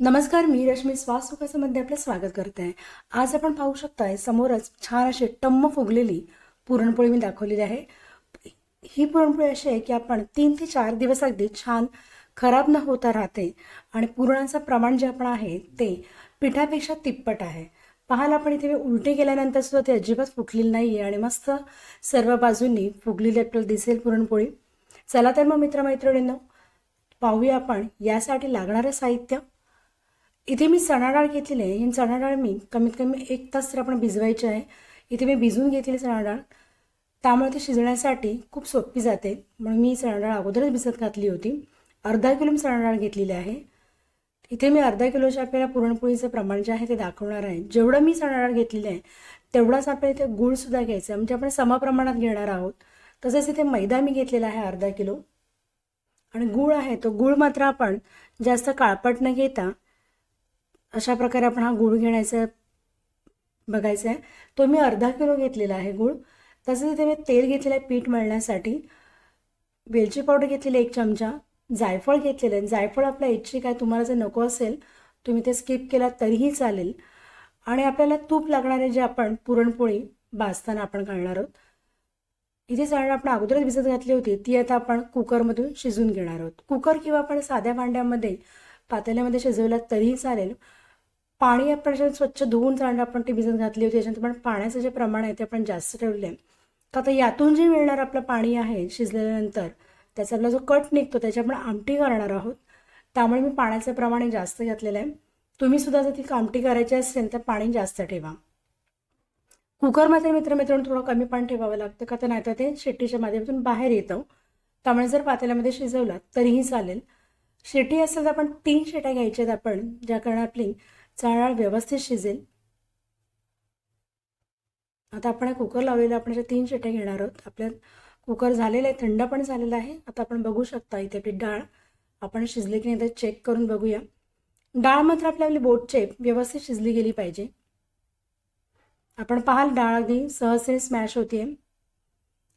नमस्कार मी रश्मी श्वासोकासामध्ये आपलं स्वागत करते. आहे आज आपण पाहू शकताय समोरच छान अशी टम्म फुगलेली पुरणपोळी मी दाखवलेली आहे. ही पुरणपोळी अशी आहे की आपण तीन ते चार दिवस अगदी छान खराब न होता राहते आणि पुरणाचं प्रमाण जे आपण आहे ते पिठापेक्षा तिप्पट आहे. पाहाल आपण इथे उलटे उलटी केल्यानंतर सुद्धा ते अजिबात फुटलेली नाही आहे आणि मस्त सर्व बाजूंनी फुगलेली आपल्याला दिसेल पुरणपोळी. चला तर मग मित्रमैत्रिणींनो पाहूया आपण यासाठी लागणारं साहित्य. इथे मी चणा डाळ घेतलेली आहे. ही चणा डाळ मी कमीत कमी एक तास तर आपण भिजवायची आहे. इथे मी भिजवून घेतलेली चणा डाळ त्यामुळे ती शिजण्यासाठी खूप सोपी जाते. म्हणून मी चणा डाळ अगोदरच भिजत घातली होती. अर्धा किलो मी चणा डाळ घेतलेली आहे. इथे मी अर्धा किलोच्या आपल्याला पुरणपोळीचं प्रमाण जे आहे ते दाखवणार आहे. जेवढं मी चणा डाळ आहे तेवढाच आपल्याला इथे गूळसुद्धा घ्यायचा आहे. म्हणजे आपण समप्रमाणात घेणार आहोत. तसंच इथे मैदा मी घेतलेला आहे अर्धा किलो. आणि गूळ आहे तो गूळ मात्र आपण जास्त काळपट न घेता अशा प्रकारे आपण हा गूळ घेण्याचा बघायचा आहे तो मी अर्धा किलो घेतलेला आहे गूळ. तसंच इथे मी तेल घेतलेलं आहे पीठ मळण्यासाठी. वेलची पावडर घेतलेली एक चमचा. जायफळ घेतलेलं आहे. जायफळ आपल्या इच्छिक आहे तुम्हाला जर नको असेल तुम्ही ते स्किप केला तरीही चालेल. आणि आपल्याला तूप लागणारे जे आपण पुरणपोळी भाजताना आपण घालणार आहोत इथे चणा आपण अगोदरच भिजत घातली होती ती आता आपण कुकरमधून शिजून घेणार आहोत. कुकर किंवा आपण साध्या भांड्यामध्ये पातेल्यामध्ये शिजवला तरीही चालेल. पाणी आपण स्वच्छ धुवून चालणार आपण ती भिजत घातली होती त्याच्यानंतर पण पाण्याचं जे प्रमाण आहे ते आपण जास्त ठेवले आहे तर आता यातून जे मिळणार आपलं पाणी आहे शिजल्यानंतर त्याचा आपला जो कट निघतो त्याची आपण आमटी करणार आहोत. त्यामुळे मी पाण्याचं प्रमाण हे जास्त घातलेलं आहे. तुम्ही सुद्धा जर ती आमटी करायची असेल तर पाणी जास्त ठेवा. कुकरमध्ये मित्रमित्रांनो थोडं कमी पाणी ठेवावं लागतं का तर नाहीतर ते शेट्टीच्या माध्यमातून बाहेर येतं. त्यामुळे जर पातेल्यामध्ये शिजवला तरीही चालेल. शेटी असेल तर आपण तीन शेट्या घ्यायच्यात आपण ज्या कारण आपली डाळ व्यवस्थित शिजेल. आता आपण कुकर लावलेलं आपण याच्या तीन शिट्या घेणार आहोत आपल्या कुकर झालेलं आहे थंड पण झालेला आहे. आता आपण बघू शकता इथे आपली डाळ. आपण शिजली की नाही तर चेक करून बघूया. डाळ मात्र आपली आपली बोटचे व्यवस्थित शिजली गेली पाहिजे. आपण पाहाल डाळ अगदी सहजतेने स्मॅश होते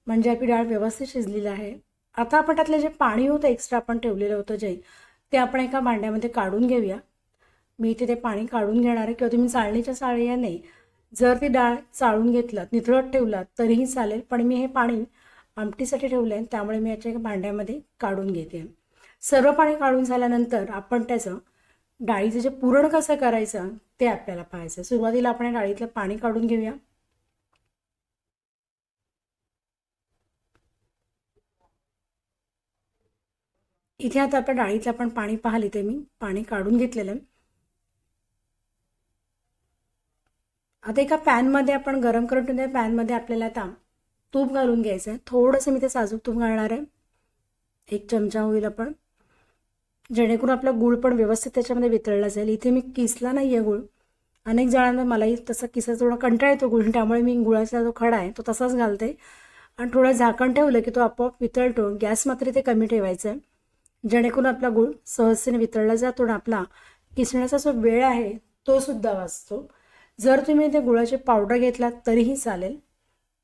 म्हणजे आपली डाळ व्यवस्थित शिजलेली आहे. आता आपण त्यातलं जे पाणी होतं एक्स्ट्रा आपण ठेवलेलं होतं जे ते आपण एका भांड्यामध्ये काढून घेऊया. मी इथे ते पाणी काढून घेणार आहे किंवा तुम्ही चाळणीच्या साहाय्याने जर ती डाळ चाळून घेतलं निथळत ठेवलं तरीही चालेल पण मी हे पाणी आमटीसाठी ठेवलं आहे त्यामुळे मी याच्या भांड्यामध्ये काढून घेते. सर्व पाणी काढून झाल्यानंतर आपण त्याचं डाळीचं जे पुरण कसं करायचं ते आपल्याला पाहायचं सुरुवातीला आपण या डाळीतलं पाणी काढून घेऊया. इथे आता आपल्या डाळीतलं आपण पाणी पाहिले ते मी. पाणी काढून घेतलेलं आहे. आता एका पॅनमध्ये आपण गरम करून ठेवून त्या पॅनमध्ये आपल्याला आता तूप घालून घ्यायचं आहे. थोडंसं मी ते साजूक तूप घालणार आहे. एक चमचा होईल आपण. जेणेकरून आपला गूळ पण व्यवस्थित त्याच्यामध्ये वितळला जाईल. इथे मी किसला नाही आहे गूळ. अनेक जणांना मलाही तसा किसा थोडा कंटाळा येतो गुळ. त्यामुळे मी गुळाचा जो खडा आहे तो तसाच घालते. आणि थोडं झाकण ठेवलं की तो आपोआप वितळतो. गॅस मात्र ते कमी ठेवायचं आहे. जेणेकरून आपला गूळ सहजतेने वितळला जातो आणि आपला किसण्याचा जो वेळ आहे तो सुद्धा वाचतो. जर तुम्ही ते गुळाचे पावडर घेतलात तरीही चालेल.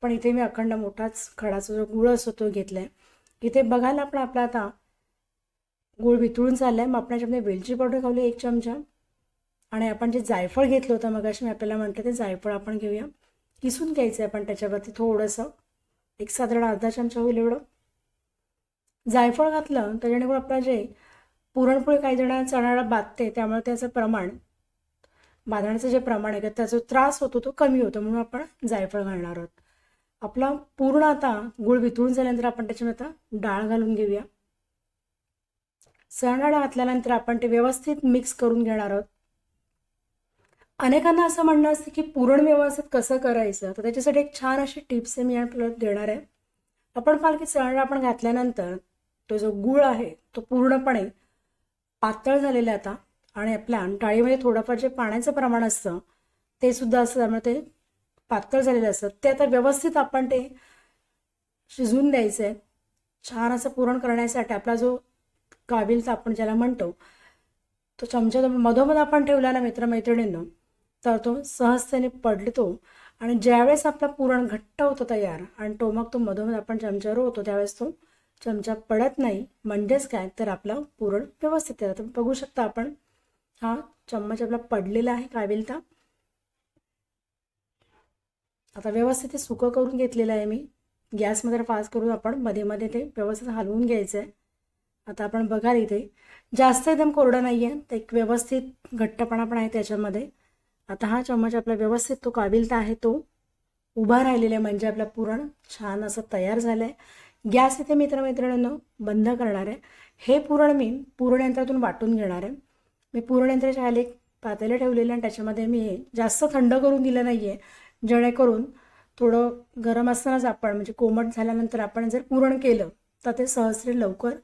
पण इथे मी अखंड मोठाच खडाचा जो गुळ असतो तो घेतला आहे इथे बघायला आपण आपला आता गुळ वितळून चालला आहे मग आपण याच्यामध्ये वेलची पावडर खावली एक चमचा. आणि आपण जे जायफळ घेतलं होतं मग मी आपल्याला म्हटलं ते जायफळ आपण घेऊया. किसून घ्यायचं आहे आपण त्याच्यावरती थोडंसं? एक साधारण अर्धा चमचा होईल एवढं. जायफळ घातलं त्याच्यानेकरून आपलं जे पुरणपोळी काही जण चणाला बाधते त्यामुळे त्याचं प्रमाण बांधण्याचं जे प्रमाण आहे त्याचा जो त्रास होतो तो कमी होतो. म्हणून आपण जायफळ घालणार आहोत. आपला पूर्ण आता गुळ वितळून झाल्यानंतर आपण त्याच्यामध्ये आता डाळ घालून घेऊया. चणा डाळ घातल्यानंतर आपण ते व्यवस्थित मिक्स करून घेणार आहोत. अनेकांना असं म्हणणं असतं की पुरण व्यवस्थित कसं करायचं? तर त्याच्यासाठी एक छान अशी टिप्स मी आपल्याला देणार आहे. आपण पाल की चणा डाळ आपण घातल्यानंतर तो जो गुळ आहे तो पूर्णपणे पातळ झालेला आहे आता. आणि आपल्या डाळीमध्ये थोडंफार जे पाण्याचं प्रमाण असतं ते सुद्धा असतं. त्यामुळे ते पातळ झालेलं असतं. ते आता व्यवस्थित आपण ते शिजवून द्यायचं आहे. छान असं पुरण करण्यासाठी आपला जो काबिलचा आपण ज्याला म्हणतो तो चमचा मधोमध आपण ठेवला ना मित्रमैत्रिणींनो तर तो सहजतेने पडतो. आणि ज्यावेळेस आपला पुरण घट्ट होतो तयार आणि तो मग तो मधोमध आपण चमच्यावर होतो त्यावेळेस तो चमचा पडत नाही. म्हणजेच काय? तर आपलं पुरण व्यवस्थित बघू शकता आपण हा चम्मच आपला पडलेला आहे काविलता आता व्यवस्थित ते सुकं करून घेतलेलं आहे मी. गॅसमध्ये फास्ट करून आपण मध्ये मध्ये ते व्यवस्थित हलवून घ्यायचं आहे आता आपण बघाल इथे जास्त एकदम कोरडं नाही आहे ते एक व्यवस्थित घट्टपणा पण आहे त्याच्यामध्ये. आता हा चम्मच आपला व्यवस्थित तो काबिलता आहे तो उभा राहिलेला आहे म्हणजे आपला पुरण छान असं तयार झालं आहे गॅस इथे मित्रमैत्रिणींनो बंद करणार आहे. हे पुरण मी पुरणयंत्रातून वाटून घेणार आहे. मी पूर्ण खाली एक पातेलं ठेवलेलं आणि त्याच्यामध्ये मी जास्त थंड करून दिलं नाही आहे जेणेकरून थोडं गरम असतानाच आपण म्हणजे कोमट झाल्यानंतर आपण जर पुरण केलं तर ते सहजरे लवकर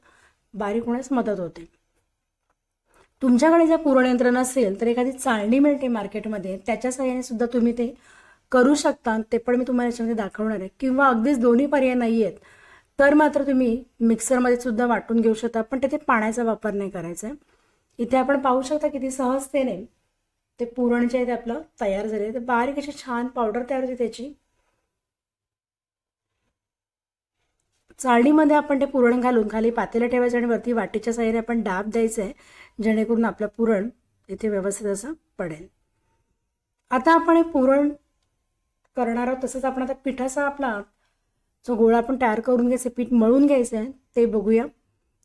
बारीक होण्यास मदत होते. तुमच्याकडे जर पुरणयंत्र नसेल तर एखादी चाळणी मिळते मार्केटमध्ये त्याच्या सहाय्याने सुद्धा तुम्ही ते करू शकता. ते पण मी तुम्हाला याच्यामध्ये दाखवणार आहे. किंवा अगदीच दोन्ही पर्याय नाही आहेत तर मात्र तुम्ही मिक्सरमध्ये सुद्धा वाटून घेऊ शकता पण तिथे पाण्याचा वापर नाही करायचा आहे. इथे आपण पाहू शकता किती सहजतेने ते पुरण जे आहे ते आपलं तयार झाले. ते बारीक अशी छान पावडर तयार होते त्याची. चाळणीमध्ये आपण ते पुरण घालून खाली पातेलं ठेवायचं आणि वरती वाटीच्या साह्याने आपण डाब द्यायचं आहे जेणेकरून आपलं पुरण इथे व्यवस्थित असं पडेल. आता आपण हे पुरण करणार आहोत. तसंच आपण आता पिठाचा आपला जो गोळा आपण तयार करून घ्यायचं पीठ मळून घ्यायचं आहे ते बघूया.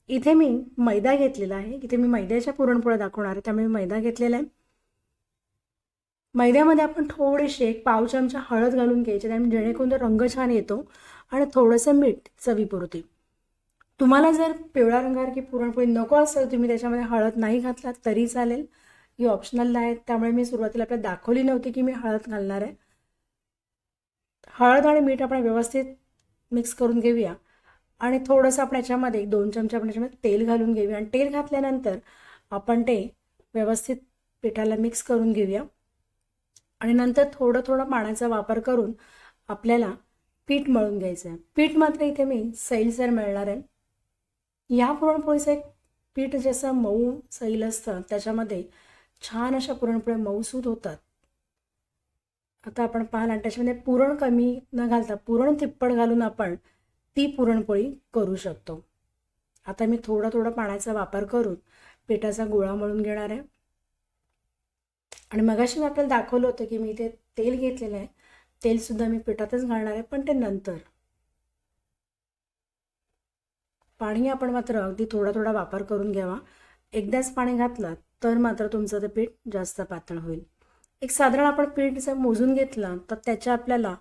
इथे मी मैदा घेतलेला आहे. इथे मी मैद्याच्या पुरणपोळ्या दाखवणार आहे. त्यामुळे मी मैदा घेतलेला आहे. मैद्यामध्ये आपण थोडेसे एक पाव चमचा हळद घालून घ्यायचे त्यामुळे जेणेकरून तो रंग छान येतो आणि थोडंसं मीठ चवीपुरते. तुम्हाला जर पिवळा रंगासारखी पुरणपोळी नको असेल तुम्ही त्याच्यामध्ये हळद नाही घातलात तरी चालेल. ही ऑप्शनल आहे त्यामुळे मी सुरुवातीला आपल्याला दाखवली नव्हती की मी हळद घालणार आहे. हळद आणि मीठ आपण व्यवस्थित मिक्स करून घेऊया. आणि थोडंसं आपण याच्यामध्ये एक दोन चमचे आपण याच्यामध्ये तेल घालून घेऊया. आणि तेल घातल्यानंतर आपण ते व्यवस्थित पिठाला मिक्स करून घेऊया. आणि नंतर थोडं थोडं पाण्याचा वापर करून आपल्याला पीठ मळून घ्यायचं आहे. पीठ मात्र इथे मी सैलसर मिळणार आहे. या पुरणपोळीचं एक पीठ जसं मऊ सैल असतं त्याच्यामध्ये छान अशा पुरणपोळ्या मऊसूद होतात. आता आपण पाहाल आणि त्याच्यामध्ये पुरण कमी न घालता पुरण तिप्पट घालून आपण ती पुरणपोळी करू शकतो. आता मी थोडा थोडा पाण्याचा वापर करून पिठाचा गोळा मळून घेणार आहे. आणि मगाशी मी आपल्याला दाखवलं होतं की मी इथे तेल घेतलेलं आहे. तेलसुद्धा मी पिठातच घालणार आहे पण ते नंतर. पाणी आपण मात्र अगदी थोडा थोडा वापर करून घ्यावा. एकदाच पाणी घातलं तर मात्र तुमचं ते पीठ जास्त पातळ होईल. एक साधारण आपण पीठ जर मोजून घेतलं तर त्याच्या आपल्याला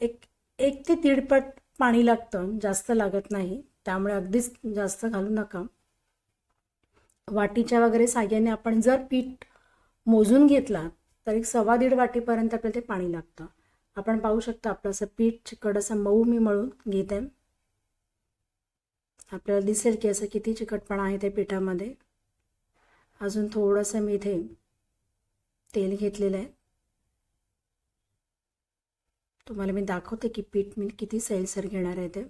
एक एक ते दीड पट पाणी लागतं जास्त लागत नाही. त्यामुळे अगदीच जास्त घालू नका. वाटीच्या वगैरे साह्याने आपण जर पीठ मोजून घेतला तर एक सव्वा दीड वाटीपर्यंत आपल्याला ते पाणी लागतं. आपण पाहू शकता आपलं असं पीठ चिकट असं मऊ मी मळून घेते. आपल्याला दिसेल की असं किती चिकटपणा आहे त्या पिठामध्ये. अजून थोडंसं मी इथे तेल घेतलेलं आहे. तुम्हाला मी दाखवते की पीठ मी किती सैलसर घेणार आहे ते.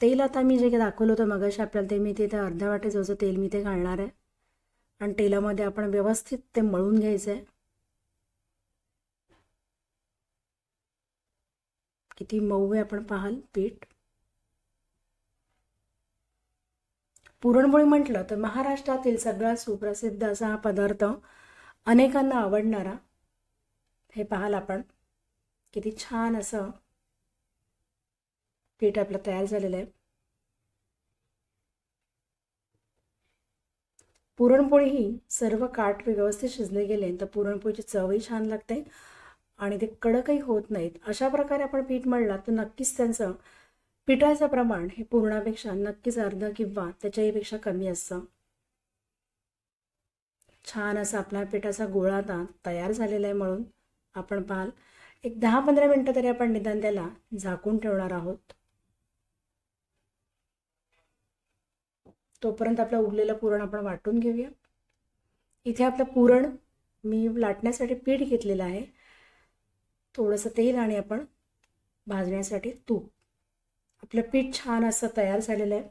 तेल आता मी जे काही दाखवलं होतं मगाशी आपल्याला ते मी तिथे अर्ध्या वाटे जवळचं तेल मी ते घालणार आहे. आणि तेलामध्ये आपण व्यवस्थित ते मळून घ्यायचं आहे किती मऊ आहे आपण पाहाल पीठ. पुरणपोळी म्हटलं तर महाराष्ट्रातील सगळ्यात सुप्रसिद्ध असा हा पदार्थ अनेकांना आवडणारा. हे पाहाल आपण. किती छान असं पीठ आपलं तयार झालेलं आहे. पुरणपोळी ही सर्व काठ व्यवस्थित शिजले गेले तर पुरणपोळीची चवही छान लागते आणि ते कडकही होत नाहीत. अशा प्रकारे आपण पीठ मळला तर नक्कीच त्यांचं पिठाचं प्रमाण हे पूर्णापेक्षा नक्कीच अर्ध किंवा त्याच्याहीपेक्षा कमी असतं. छान असा आपला पिठाचा गोळा आता तयार झालेला आहे म्हणून आपण पाहाल. एक दहा पंधरा मिनटं तरी आपण निदान त्याला झाकून ठेवणार आहोत. तोपर्यंत आपलं उरलेलं पुरण आपण वाटून घेऊया. इथे आपलं पुरण मी लाटण्यासाठी पीठ घेतलेलं आहे. थोडंसं तेल आणि आपण भाजण्यासाठी तूप. आपलं पीठ छान असं तयार झालेलं आहे.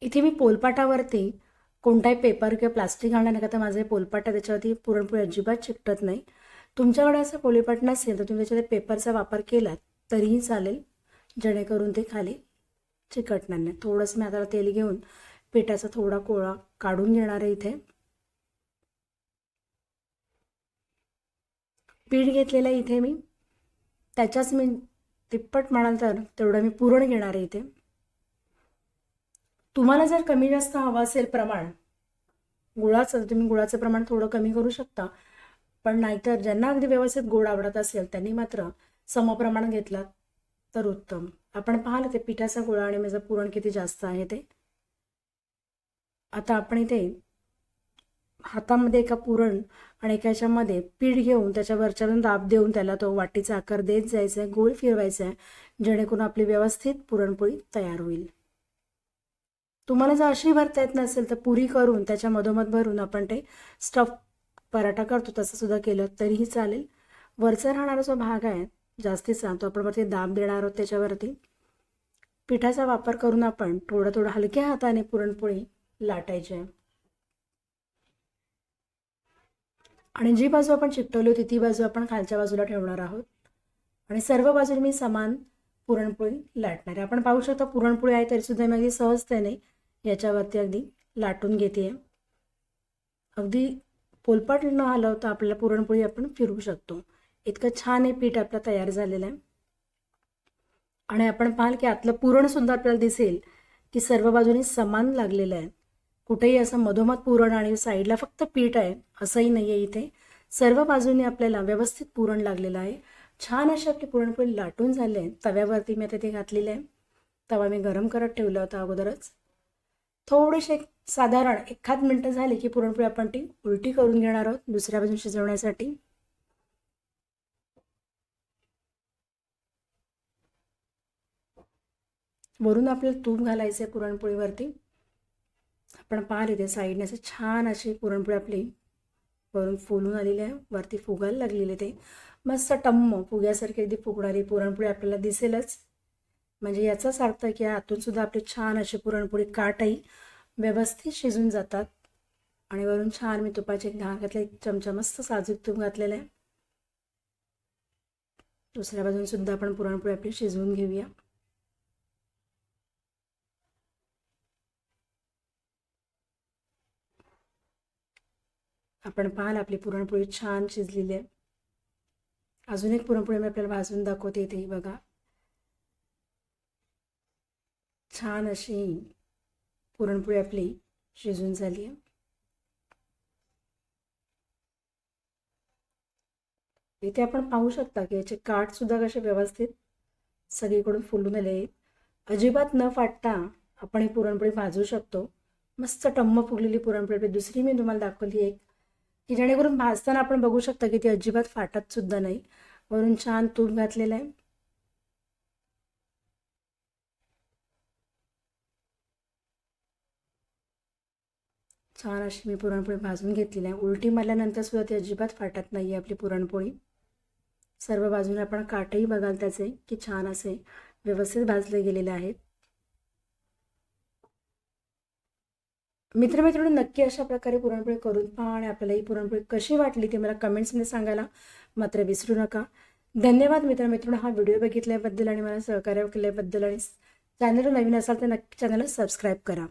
इथे मी पोलपाटावरती कोणताही पेपर किंवा प्लास्टिक घालणार नाही का तर माझे पोलपाटा त्याच्यावरती पुरणपोळी अजिबात चिकटत नाही. तुमच्याकडे असं पोलीपाट नसेल तर तुम्ही त्याच्यात पेपरचा वापर केलात तरीही चालेल जेणेकरून ते खाली चिकटणार नाही. थोडंसं मी आता तेल घेऊन पिठाचा थोडा कोळा काढून घेणार आहे इथे. पीठ घेतलेलं आहे इथे मी. त्याच्याच मी तिप्पट म्हणाल तर तेवढं मी पुरण घेणार आहे इथे. तुम्हाला जर कमी जास्त हवं असेल प्रमाण गुळाचं तुम्ही गुळाचं प्रमाण थोडं कमी करू शकता. पण नाहीतर ज्यांना अगदी व्यवस्थित गोड आवडत असेल त्यांनी मात्र समप्रमाण घेतलात तर उत्तम. आपण पाहाल ते पिठाचा गोळा आणि माझं पुरण किती जास्त आहे ते. आता आपण इथे हातामध्ये एका पुरण आणि एका ह्याच्यामध्ये पीठ घेऊन त्याच्यावरच्यावरून दाब देऊन त्याला तो वाटीचा आकार देत जायचा आहे गोल फिरवायचा आहे जेणेकरून आपली व्यवस्थित पुरणपोळी तयार होईल. तुम्हाला जर अशी भरता येत नसेल तर पुरी करून त्याच्या मधोमध भरून आपण ते स्टफ पराठा करतो तसं सुद्धा केलं तरीही चालेल. वरचा राहणारा जो भाग आहे जास्तीचा तो आपण वरती दाब देणार आहोत त्याच्यावरती. पिठाचा वापर करून आपण थोडं थोडं हलक्या हाताने पुरणपोळी लाटायची. आहे आणि जी बाजू आपण चिकटवली होती ती बाजू आपण खालच्या बाजूला ठेवणार आहोत. आणि सर्व बाजूने मी समान पुरणपोळी लाटणार आहे. आपण पाहू शकता पुरणपोळी आहे तरी सुद्धा मी अगदी सहजतेने याच्यावरती अगदी लाटून घेते अगदी पोलपाट न हलवता आपल्याला पुरणपोळी आपण फिरवू शकतो. इतकं छान हे पीठ आपलं तयार झालेलं आहे. आणि आपण पाहाल की आतलं पुरण सुद्धा आपल्याला दिसेल की सर्व बाजूनी समान लागलेलं आहे. कुठेही असं मधोमध पुरण आणि साईडला फक्त पीठ आहे असंही नाही आहे इथे. सर्व बाजूने आपल्याला व्यवस्थित पुरण लागलेलं आहे. छान अशी आपली पुरणपोळी लाटून झाली आहे. तव्यावरती मी आता ते घातलेलं आहे. तवा मी गरम करत ठेवला होता अगोदरच. थोडेसे एक साधारण एखाद मिनटं झाली की पुरणपोळी आपण ती उलटी करून घेणार आहोत दुसऱ्या बाजून शिजवण्यासाठी. वरून आपल्याला तूप घालायचं आहे पुरणपोळीवरती. आपण पाहिली इथे साईडने असं छान अशी पुरणपोळी आपली वरून फुलून आलेली आहे वरती फुगायला लागलेले ते. मस्त टम्म फुग्यासारखी अगदी फुगणारी पुरणपोळी आपल्याला दिसेलच. म्हणजे याचाच अर्थ आहे की आतून सुद्धा आपली छान अशी पुरणपोळी काटही व्यवस्थित शिजून जातात. आणि वरून छान मी तुपाचे एक घाण घातले एक चमचा मस्त साजूक तूप घातलेलं आहे. दुसऱ्या बाजून सुद्धा आपण पुरणपोळी आपली शिजवून घेऊया. आपण पाहाल आपली पुरणपोळी छान शिजलेली आहे. अजून एक पुरणपोळी मी आपल्याला भाजून दाखवते इथे बघा. छान अशी पुरणपोळी आपली शिजून झाली आहे. इथे आपण पाहू शकता की याचे काठ सुद्धा कसे व्यवस्थित सगळीकडून फुलून आले आहेत. अजिबात न फाटता आपण ही पुरणपोळी भाजू शकतो. मस्त टम्म फुगलेली पुरणपोळी दुसरी मी तुम्हाला दाखवली एक की जेणेकरून भाजताना आपण बघू शकता की ती अजिबात फाटत सुद्धा नाही. वरून छान तूप घातलेलं आहे. छान अशी मी पुरणपोळी भाजून घेतलेली आहे. उलटी मारल्यानंतर सुद्धा ती अजिबात फाटत नाही आहे आपली पुरणपोळी. सर्व बाजूने आपण काटही बघाल त्याचे की छान असे व्यवस्थित भाजले गेलेले आहेत. मित्रमैत्रिणी नक्की अशा प्रकारे पुरणपोळी करून पहा आणि आपल्याला ही पुरणपोळी कशी वाटली ते मला कमेंट्समध्ये सांगायला मात्र विसरू नका. धन्यवाद मित्रमित्रांनो हा व्हिडिओ बघितल्याबद्दल आणि मला सहकार्य केल्याबद्दल आणि चॅनल नवीन असाल तर नक्की चॅनलला सबस्क्राईब करा.